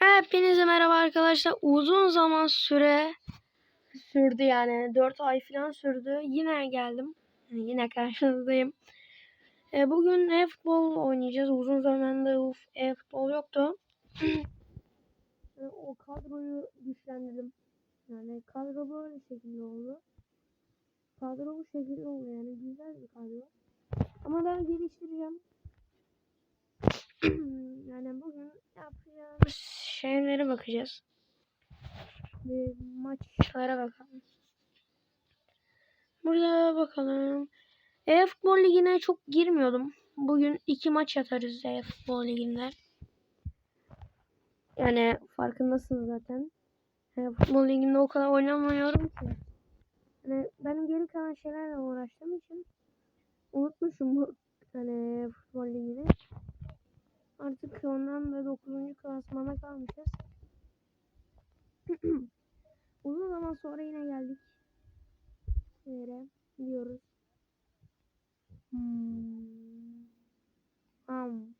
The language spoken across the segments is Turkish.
Hepinize merhaba arkadaşlar. Uzun zaman süre sürdü yani. 4 ay falan sürdü. Yine geldim. Yine karşınızdayım. E, bugün e-futbol oynayacağız. Uzun zamandır e-futbol yoktu. E, o kadroyu güçlendirdim. Yani kadro böyle şekilde oldu. Kadro bu şekilde oldu yani. Güzel bir kadro. Ama daha geliştireceğim. yani bugün yapacağımız şeylere bakacağız. Maçlara bakalım. Burada bakalım. E-futbol ligine çok girmiyordum. Bugün iki maç atarız e-futbol liginde. Yani farkındasınız zaten. E-futbol liginde o kadar oynamıyorum ki. Yani benim geri kalan şeylerle uğraştığım için unutmuşum bu hani futbol ligini. Artık ondan da 9. klasmana kalmışız. Uzun zaman sonra yine geldik. Yere gidiyoruz. Hmm. Am.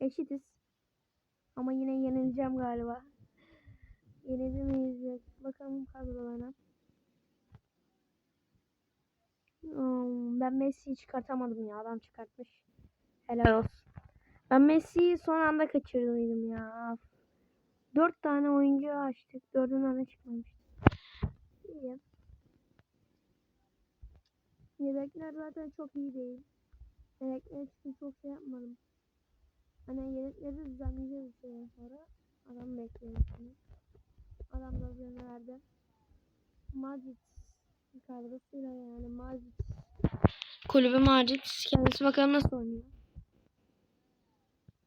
Eşitiz. Ama yine yenileceğim galiba. Yenildi? Bakalım kadrolarına. Hmm, ben Messi'yi çıkartamadım ya. Adam çıkartmış. Helal olsun. Ben Messi'yi son anda kaçırdıydım ya. Dört tane oyuncu açtık. Dördünden de çıkmamıştı. İyi. Yedekler zaten çok iyi değil. Yedekler için çok şey yapmadım. Hani yedekleri düzenleyeceğiz bir sonra. Adam bekliyorum şimdi. Adam da verdi. Madrid kadrosuyla yani Madrid. Kulübü Madrid. Kendisi bakalım nasıl oynuyor.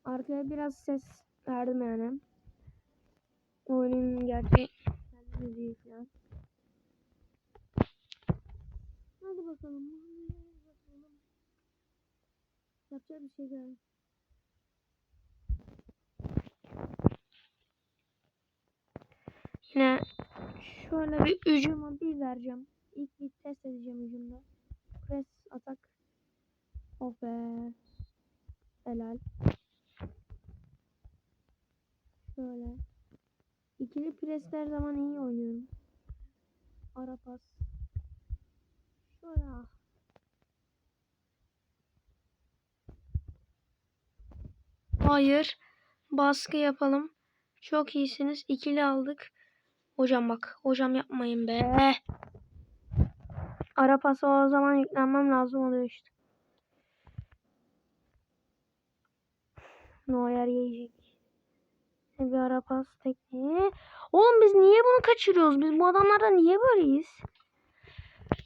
Arkaya biraz ses verdim yani. Oyunun gerçeği kendi müziği falan. Hadi bakalım. Yapacak bir şey gel. Yine şöyle bir hücuma bir vereceğim. İlk bir test edeceğim hücumda. Press atak. Oh be. Helal. Şöyle. İkili presler zaman iyi oynuyorum. Ara pas. Şöyle. Hayır. Baskı yapalım. Çok iyisiniz. İkili aldık. Hocam bak. Hocam yapmayın be. Ara pası o zaman yüklenmem lazım oluyor işte. Neuer yiyecek. Bir ara pas tekniği. Oğlum biz niye bunu kaçırıyoruz? Biz bu adamlarla niye böyleyiz?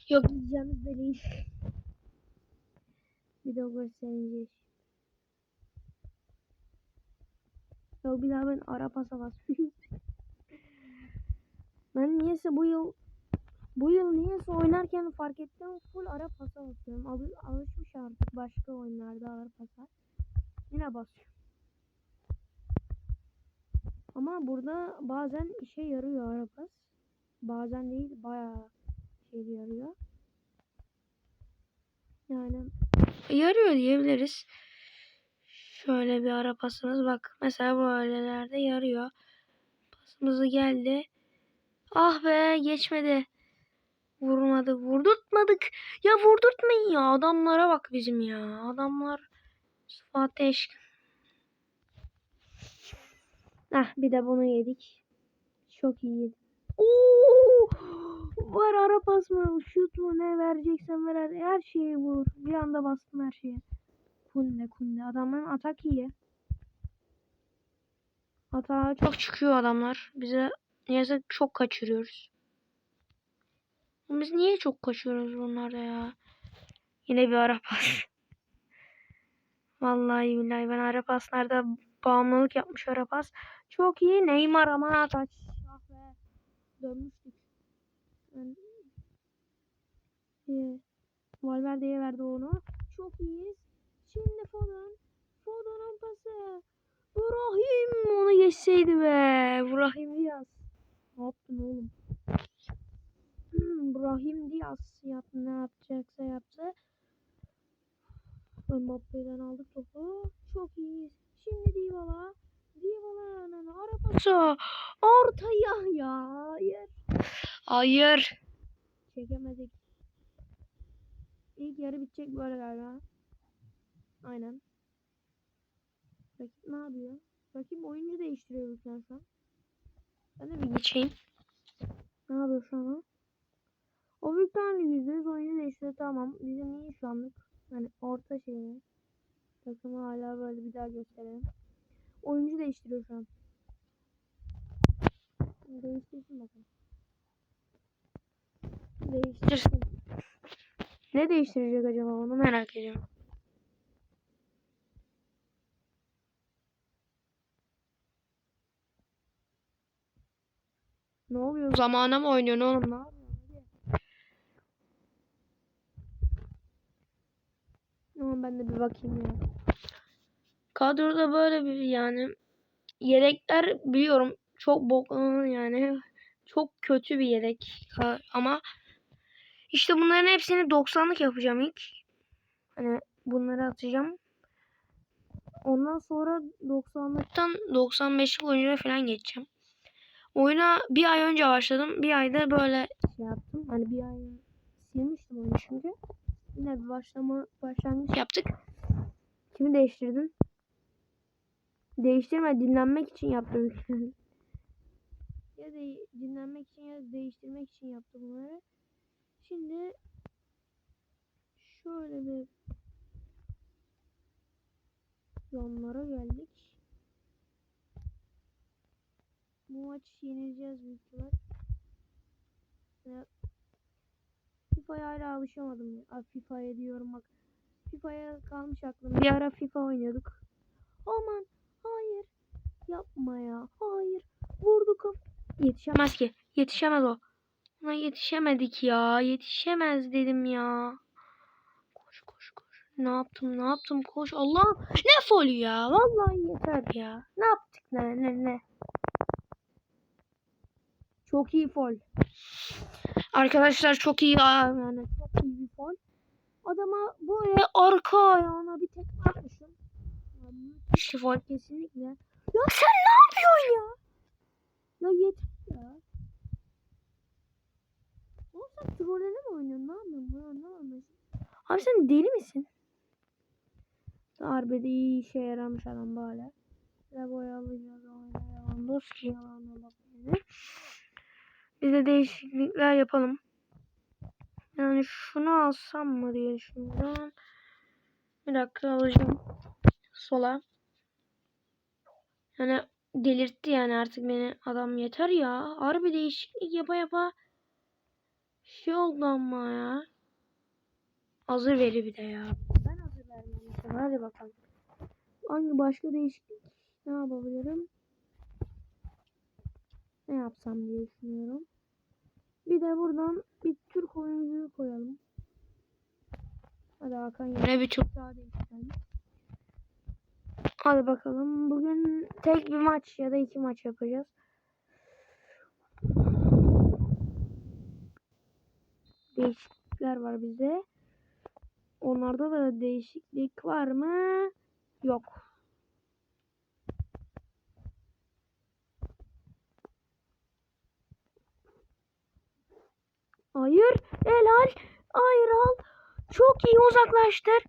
Yok gideceğimiz belli. Bir de göstereceğiz. Yok bir daha ben ara pasa basmayayım. ben niyeyse bu yıl bu yıl niyeyse oynarken fark ettim full ara pasa basıyorum. Al, alışmış artık başka oyunlarda ara pasa. Yine basıyorum. Ama burada bazen işe yarıyor arabas. Bazen değil bayağı şey yarıyor. Yani yarıyor diyebiliriz. Şöyle bir ara pasımız bak. Mesela böylelerde yarıyor. Pasımızı geldi. Ah be geçmedi. Vurmadı. Vurdurtmadık. Ya vurdurtmayın ya. Adamlara bak bizim ya. Adamlar Fatih Heh, bir de bunu yedik. Çok iyi. Oo! Var ara pas mı? Şut mu? Ne vereceksen ver. Her şeyi vur. Bir anda bastım her şeye. Kunde kunde. Adamın atak iyi. Hata çok çıkıyor adamlar. Bize neyse çok kaçırıyoruz. Biz niye çok kaçıyoruz bunlarda ya? Yine bir ara pas. Vallahi billahi ben ara paslarda bağımlılık yapmış ara pas. Çok iyi. Neymar ama kaç. Ah be. Dönmüştük. Yani... Ee, Valverde'ye verdi onu. Çok iyiyiz. Şimdi Foden. Foden'ın pası. Brahim onu geçseydi be. Brahim Diaz. Ne yaptın oğlum? Brahim Diaz yaptı ne yapacaksa yaptı. Mbappe'den aldık topu. Çok iyiyiz. Şimdi Dybala. Dybala'nın pası. Ortaya ya. Hayır. Hayır. Çekemedik. İlk yarı bitecek böyle galiba. Aynen. Rakip ne yapıyor? Rakip oyuncu değiştiriyor lütfen şu an. Ben de bir geçeyim. Ne yapıyor şu an o? Büyük tane yüzde yüz oyuncu değiştiriyor tamam. Bizim iyi şu anlık. Hani orta şeyi. Takımı hala böyle bir daha gösterelim. Oyuncu değiştiriyor şu an. Değiştirsin bakalım. Değiştirsin. Ne değiştirecek acaba onu merak ediyorum. Ne oluyor? Zamana mı oynuyorsun oğlum? Ne yapıyorsun? Hadi. Ama ben de bir bakayım ya. Kadroda böyle bir yani yedekler biliyorum çok bok yani çok kötü bir yedek ama işte bunların hepsini 90'lık yapacağım ilk. Hani bunları atacağım. Ondan sonra 90'lıktan 95'lik oyuncuya falan geçeceğim. Oyuna bir ay önce başladım. Bir ayda böyle şey yaptım. Hani bir ay silmiştim oyunu çünkü. Yine bir başlama başlangıç yaptık. Kimi değiştirdin? Değiştirme dinlenmek için yaptım. ya de dinlenmek için ya değiştirmek için yaptım bunları. Şimdi şöyle bir sonlara geldik. Bu maç yenileceğiz büyük ihtimal. Ya, FIFA'ya hala alışamadım. FIFA'ya diyorum bak. FIFA'ya kalmış aklım. Bir ara FIFA oynuyorduk. Aman. Yapma ya. Hayır. Vurduk. Yetişemez ki. Yetişemez o. Ona yetişemedik ya. Yetişemez dedim ya. Koş koş koş. Ne yaptım ne yaptım koş. Allah'ım ne folü ya. Vallahi yeter ya. Ne yaptık ne ne ne. Çok iyi fol. Arkadaşlar çok iyi yani çok iyi bir fol. Adama böyle arka ayağına bir tekme atmışım. Ya müthiş fol kesinlikle. Ya sen ne yapıyorsun ya? Ya yeter ya. Oğlum sen trollene mi oynuyorsun? Ne yapıyorsun? Bunu anlamadım. Abi sen deli misin? Darbede iyi işe yaramış adam böyle. Ve boyalayacağız oyuna. Lewandowski yalan olabilir. Biz de değişiklikler yapalım. Yani şunu alsam mı diye düşünüyorum. Bir dakika alacağım. Sola. Yani delirtti yani artık beni adam yeter ya. Harbi değişiklik yapa yapa şey oldu ama ya. Hazır veri bir de ya. Ben hazır vermemişim. Hadi bakalım. Hangi başka değişiklik ne yapabilirim? Ne yapsam diye düşünüyorum. Bir de buradan bir Türk oyuncuyu koyalım. Hadi Hakan yine bir Türk daha değiştirelim. Hadi bakalım. Bugün tek bir maç ya da iki maç yapacağız. Değişiklikler var bizde. Onlarda da değişiklik var mı? Yok. Hayır. Helal. Hayır al. Çok iyi uzaklaştır.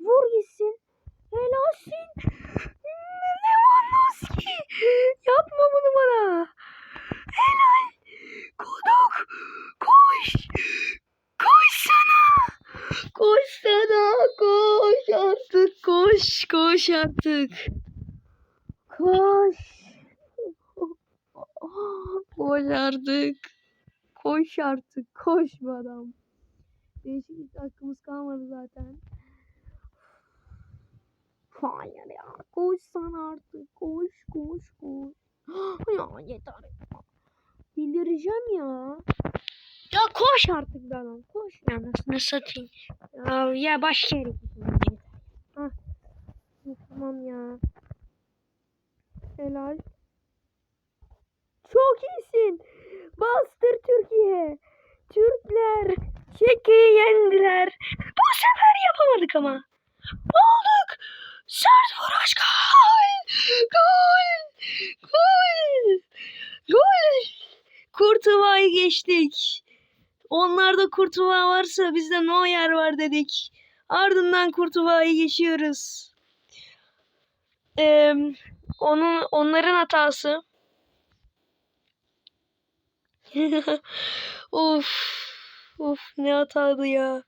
Vur gitsin. Helalsin. Lewandowski. Yapma bunu bana. Helal. Koduk. Koş. Koş sana. Koş sana. Koş artık. Koş. Koş artık. Koş. Koş artık. Koş artık. Koş bu adam. Değişiklik hakkımız kalmadı zaten. Hayır ya. Koş sana artık. Koş koş koş. ya yeter. Delireceğim ya. Ya koş artık lan. Koş. Ya nasıl satayım. Ya, ya başka yere. Hah. Tamam ya. Helal. Çok iyisin. Bastır Türkiye. Türkler Çeki'yi yendiler. Bu sefer yapamadık ama. Olduk. Sert vuruş gol. Gol. Gol. Kurtuva'yı geçtik. Onlarda Kurtuva varsa bizde Neuer var dedik. Ardından Kurtuva'yı geçiyoruz. Ee, onun onların hatası. of. Of ne hataydı ya.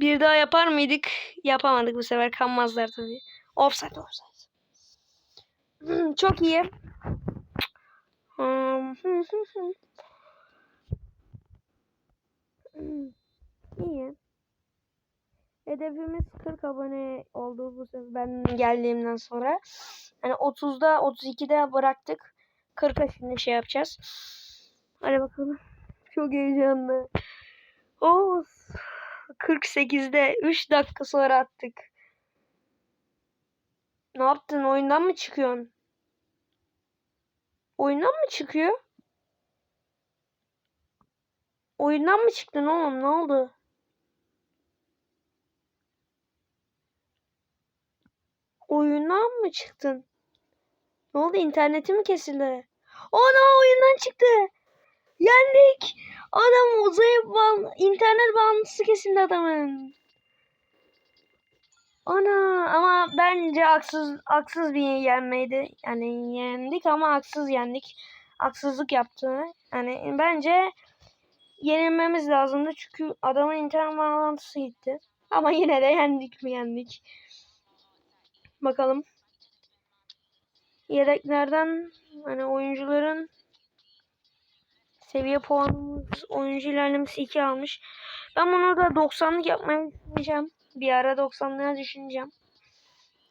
Bir daha yapar mıydık? Yapamadık bu sefer. Kanmazlar tabii. Offside offside. Hmm, Çok iyi. Hmm, İyi. Hedefimiz 40 abone oldu bu sefer ben geldiğimden sonra. Yani 30'da 32'de bıraktık. 40'a şimdi şey yapacağız. Hadi bakalım. Çok heyecanlı. Oo, 48'de 3 dakika sonra attık. Ne yaptın? Oyundan mı çıkıyorsun? Oyundan mı çıkıyor? Oyundan mı çıktın oğlum? Ne oldu? Oyundan mı çıktın? Ne oldu? İnterneti mi kesildi? Ana oyundan çıktı. Yendik. Adam uzayıp bağ- internet bağlantısı kesildi adamın. Ana ama bence haksız haksız bir yenmeydi. Yani yendik ama haksız yendik. Haksızlık yaptı. Yani bence yenilmemiz lazımdı çünkü adamın internet bağlantısı gitti. Ama yine de yendik mi yendik. Bakalım. Yedeklerden hani oyuncuların seviye puanımız oyuncu ilerlemesi 2 almış. Ben bunu da 90'lık yapmayı düşüneceğim. Bir ara 90'lığa düşüneceğim.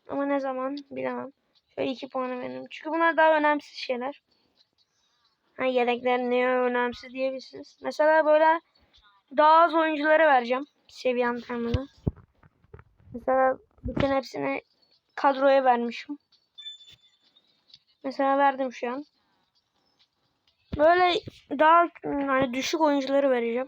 Ama ne zaman bilemem. Şöyle 2 puanı veririm. Çünkü bunlar daha önemsiz şeyler. Ha, yedekler ne önemsiz diyebilirsiniz. Mesela böyle daha az oyunculara vereceğim. Seviye antrenmanı. Mesela bütün hepsini kadroya vermişim. Mesela verdim şu an. Böyle daha hani düşük oyuncuları vereceğim.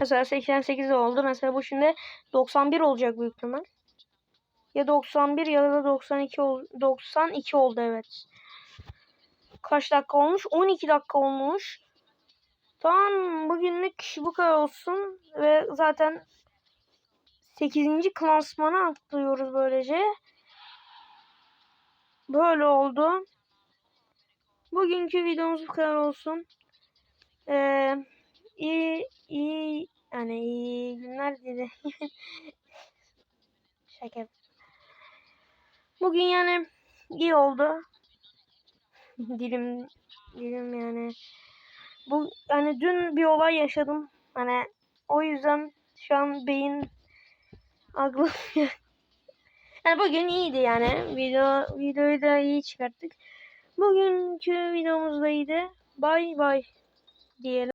Mesela 88 oldu. Mesela bu şimdi 91 olacak büyük ihtimal. Ya 91 ya da 92 ol 92 oldu evet. Kaç dakika olmuş? 12 dakika olmuş. Tamam bugünlük bu kadar olsun ve zaten 8. klasmana atlıyoruz böylece. Böyle oldu. Bugünkü videomuz bu kadar olsun. Ee, iyi iyi yani iyi günler dedi. Şaka. Bugün yani iyi oldu. dilim dilim yani. Bu hani dün bir olay yaşadım. Hani o yüzden şu an beyin aklım yani bugün iyiydi yani. Video videoyu da iyi çıkarttık. Bugünkü videomuz da iyiydi. Bay bay diyelim.